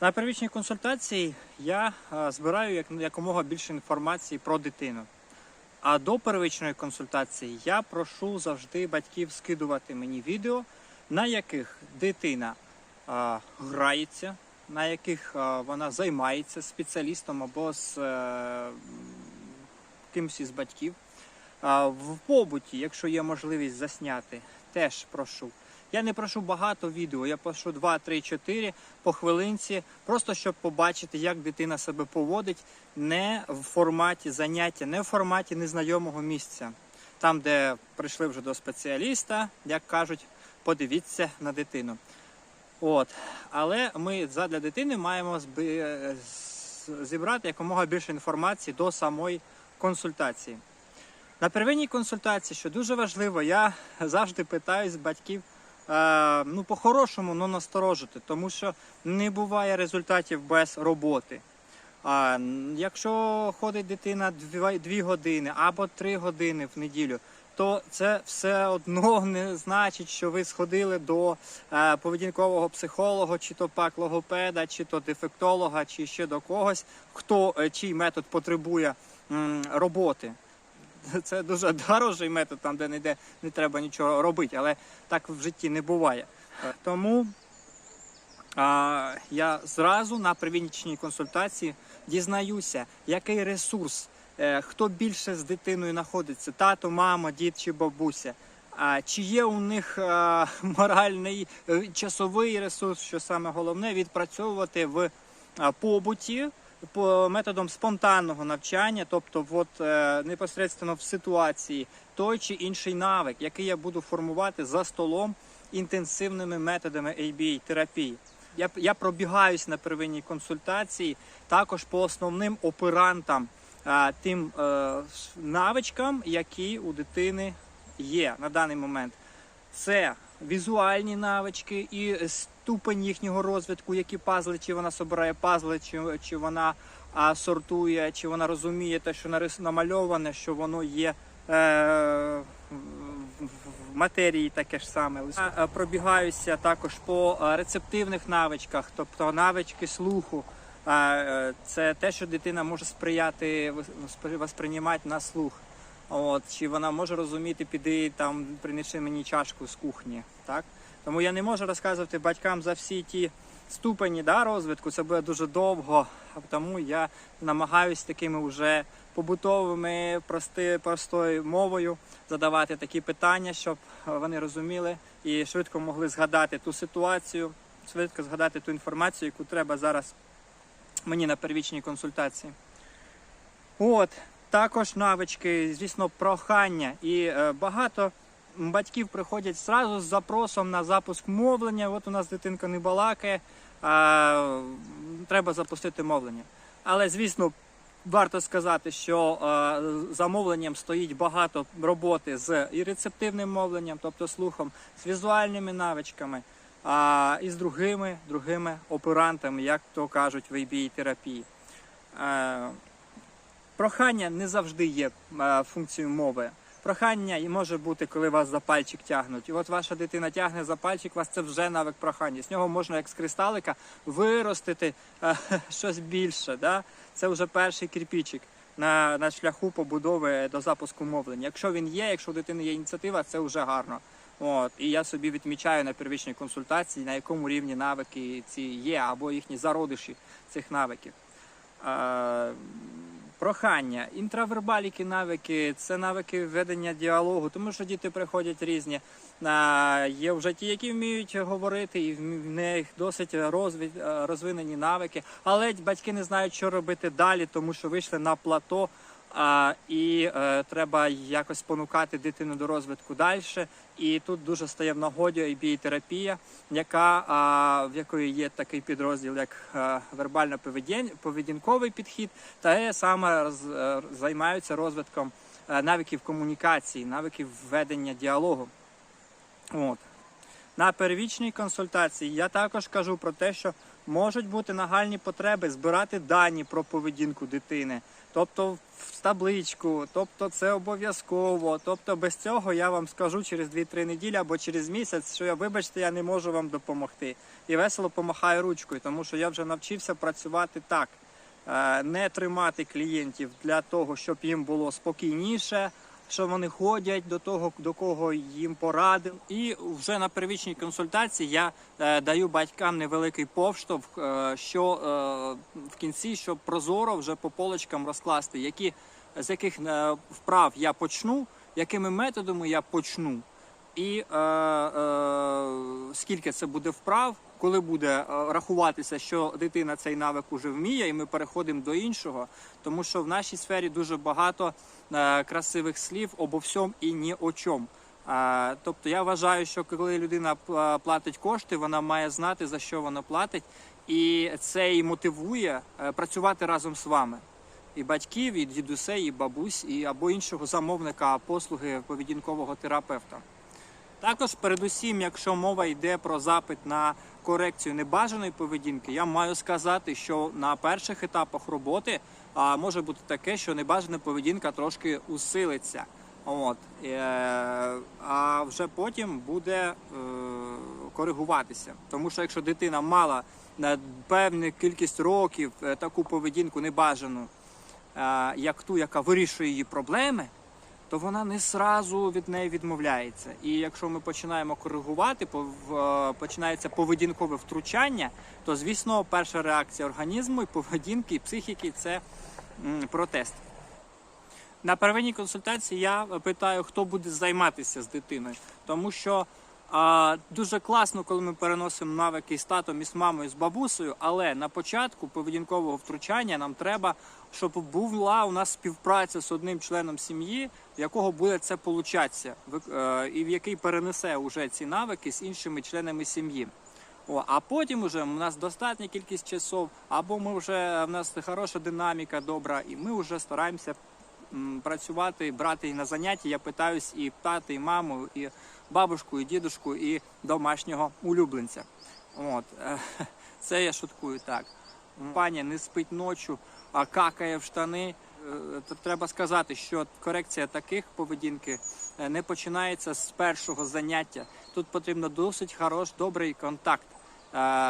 На первічній консультації я е, збираю якомога більше інформації про дитину. А до первичної консультації я прошу завжди батьків скидувати мені відео, на яких дитина е, грається, на яких е, вона займається спеціалістом або з е, кимось із батьків. А В побуті, якщо є можливість засняти, теж прошу. Я не прошу багато відео, я прошу 2, 3, 4 по хвилинці, просто щоб побачити, як дитина себе поводить не в форматі заняття, не в форматі незнайомого місця. Там, де прийшли вже до спеціаліста, як кажуть, подивіться на дитину. От. Але ми задля дитини маємо зібрати якомога більше інформації до самої консультації. На первинній консультації, що дуже важливо, я завжди питаюсь батьків ну, по-хорошому, ну насторожити, тому що не буває результатів без роботи. А якщо ходить дитина 2 години або 3 години в неділю, то це все одно не значить, що ви сходили до е, поведінкового психолога, чи то пак логопеда, чи то дефектолога, чи ще до когось, хто е, чий метод потребує м, роботи. Це дуже дорожий метод, там де не, йде, не треба нічого робити, але так в житті не буває. Е, Тому а, я зразу на первинній консультації дізнаюся, який ресурс, е, хто більше з дитиною знаходиться, тато, мама, дід чи бабуся. А чи є у них е, моральний часовий ресурс, що саме головне, відпрацьовувати в побуті по методом спонтанного навчання, тобто от, е, непосередньо в ситуації той чи інший навик, який я буду формувати за столом інтенсивними методами ABA терапії. Я, я пробігаюсь на первинній консультації також по основним оперантам, а, тим е, навичкам, які у дитини є на даний момент. Це візуальні навички і ступень їхнього розвитку, які пазли, чи вона собирає пазли, чи, чи вона а, сортує, чи вона розуміє те, що нарис- намальоване, що воно є е, в- матерії таке ж саме. Я е, пробігаюся також по е, рецептивних навичках, тобто навички слуху. Е, Це те, що дитина може сприяти вос- восприймати на слух. От, чи вона може розуміти, піди там, принеси мені чашку з кухні. Так? Тому я не можу розказувати батькам за всі ті ступені да, розвитку, це буде дуже довго. Тому я намагаюся такими вже побутовими, прости, простою мовою задавати такі питання, щоб вони розуміли і швидко могли згадати ту ситуацію, швидко згадати ту інформацію, яку треба зараз мені на первічній консультації. От, також навички, звісно, прохання. І е, багато батьків приходять зразу з запросом на запуск мовлення. От у нас дитинка не балакає, а, треба запустити мовлення. Але, звісно, варто сказати, що е, за мовленням стоїть багато роботи з і рецептивним мовленням, тобто слухом, з візуальними навичками, а, і з другими, другими оперантами, як то кажуть в ABA терапії. Е, Прохання не завжди є е, функцією мови. Прохання і може бути, коли вас за пальчик тягнуть. І от ваша дитина тягне за пальчик, вас це вже навик прохання. З нього можна, як з кристалика, виростити е, щось більше. Да? Це вже перший кирпичик на, на шляху побудови до запуску мовлення. Якщо він є, якщо у дитини є ініціатива, це вже гарно. От, і я собі відмічаю на первічній консультації, на якому рівні навики ці є, або їхні зародиші цих навиків. Е, прохання, інтравербаліки навики, це навики ведення діалогу, тому що діти приходять різні. Є вже ті, які вміють говорити, і в них досить розві- е, розвинені навики, але батьки не знають, що робити далі, тому що вийшли на плато. І е, треба якось спонукати дитину до розвитку далі. І тут дуже стає в нагоді ABA-терапія, яка, в якої є такий підрозділ, як е, вербально-поведінковий підхід, та саме е, займаються розвитком навиків комунікації, навиків ведення діалогу. От. На первічній консультації я також кажу про те, що можуть бути нагальні потреби збирати дані про поведінку дитини. Тобто в табличку, тобто це обов'язково. Тобто без цього я вам скажу через 2-3 неділі або через місяць, що я, вибачте, я не можу вам допомогти. І весело помахаю ручкою, тому що я вже навчився працювати так. Е, Не тримати клієнтів для того, щоб їм було спокійніше, що вони ходять до того, до кого їм порадив. І вже на первічній консультації я е, даю батькам невеликий повштовх, е, що е, в кінці, щоб прозоро вже по полочкам розкласти, які з яких е, вправ я почну, якими методами я почну, і е, е, скільки це буде вправ, коли буде е, рахуватися, що дитина цей навик уже вміє, і ми переходимо до іншого, тому що в нашій сфері дуже багато е, красивих слів обо всьому і ні о чому. Е, Тобто я вважаю, що коли людина платить кошти, вона має знати за що вона платить, і це і мотивує працювати разом з вами. І батьків, і дідусей, і бабусь, і або іншого замовника послуги поведінкового терапевта. Також, передусім, якщо мова йде про запит на корекцію небажаної поведінки, я маю сказати, що на перших етапах роботи а, може бути таке, що небажана поведінка трошки усилиться. От, е, а вже потім буде е, коригуватися. Тому що якщо дитина мала на певну кількість років е, таку поведінку небажану, е, як ту, яка вирішує її проблеми, то вона не сразу від неї відмовляється. І якщо ми починаємо коригувати, е, починається поведінкове втручання, то звісно, перша реакція організму і поведінки, і психіки це протест. На первинній консультації я питаю, хто буде займатися з дитиною, тому що дуже класно, коли ми переносимо навики з татом, і з мамою, з бабусею, але на початку поведінкового втручання нам треба, щоб була у нас співпраця з одним членом сім'ї, в якого буде це получатися, е, і в який перенесе уже ці навики з іншими членами сім'ї. О, а потім уже у нас достатня кількість часов, або ми вже в нас хороша динаміка добра, і ми вже стараємося працювати, брати і на заняття. Я питаюсь і тата, і маму, і бабушку, і дідушку, і домашнього улюбленця. От е, це я шуткую так. Пані не спить ночі, а какає в штани. Е, Треба сказати, що корекція таких поведінки е, не починається з першого заняття. Тут потрібно досить хорош, добрий контакт,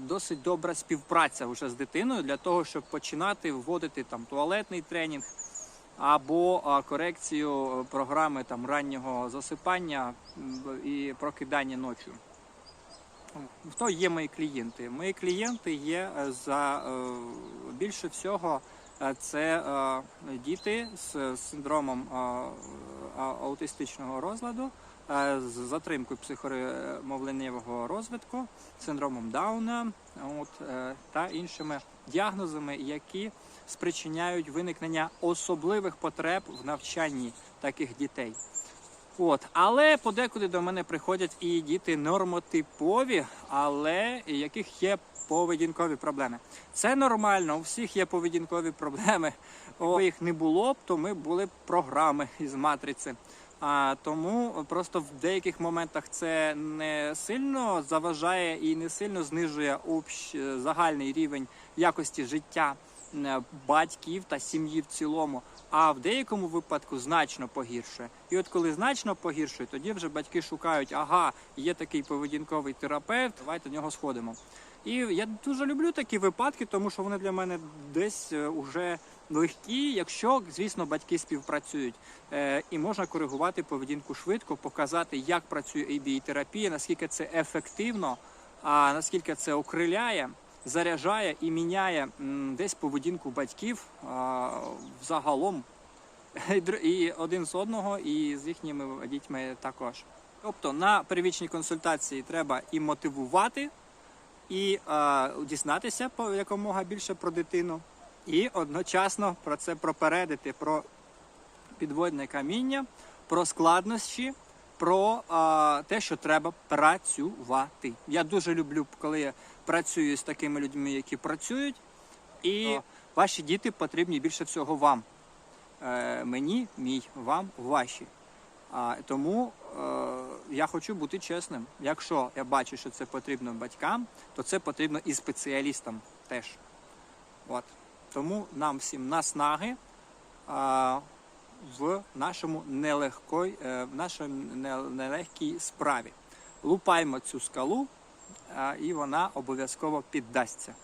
досить добра співпраця вже з дитиною для того, щоб починати вводити там туалетний тренінг або корекцію програми там раннього засипання і прокидання ночі. Хто є мої клієнти? Мої клієнти є е, за е, більше всього е, це е, діти з синдромом е, аутистичного розладу, е, з затримкою психомовленнєвого розвитку, синдромом Дауна от, е, та іншими діагнозами, які спричиняють виникнення особливих потреб в навчанні таких дітей. От, але подекуди до мене приходять і діти нормотипові, але яких є поведінкові проблеми. Це нормально, у всіх є поведінкові проблеми. О, їх не було б, то ми були б програми із матриці. А тому просто в деяких моментах це не сильно заважає і не сильно знижує общ загальний рівень якості життя батьків та сім'ї в цілому. А в деякому випадку значно погіршує. І от коли значно погіршує, тоді вже батьки шукають, ага, є такий поведінковий терапевт, давайте до нього сходимо. І я дуже люблю такі випадки, тому що вони для мене десь е, уже легкі, якщо, звісно, батьки співпрацюють. Е, і можна коригувати поведінку швидко, показати, як працює ABA-терапія, наскільки це ефективно, а наскільки це окриляє, заряджає і міняє десь поведінку батьків загалом і один з одного, і з їхніми дітьми також. Тобто на первічній консультації треба і мотивувати, і е, дізнатися якомога більше про дитину, і одночасно про це пропередити, про підводне каміння, про складнощі, про е, те, що треба працювати. Я дуже люблю, коли працюю з такими людьми, які працюють, і ваші діти потрібні більше всього вам. Е, мені, мій, вам, ваші. А, тому е, я хочу бути чесним. Якщо я бачу, що це потрібно батькам, то це потрібно і спеціалістам теж. От. Тому нам всім наснаги, а, в нашому нелегкой, е, в нелегкій справі. Лупаємо цю скалу, і вона обов'язково піддасться.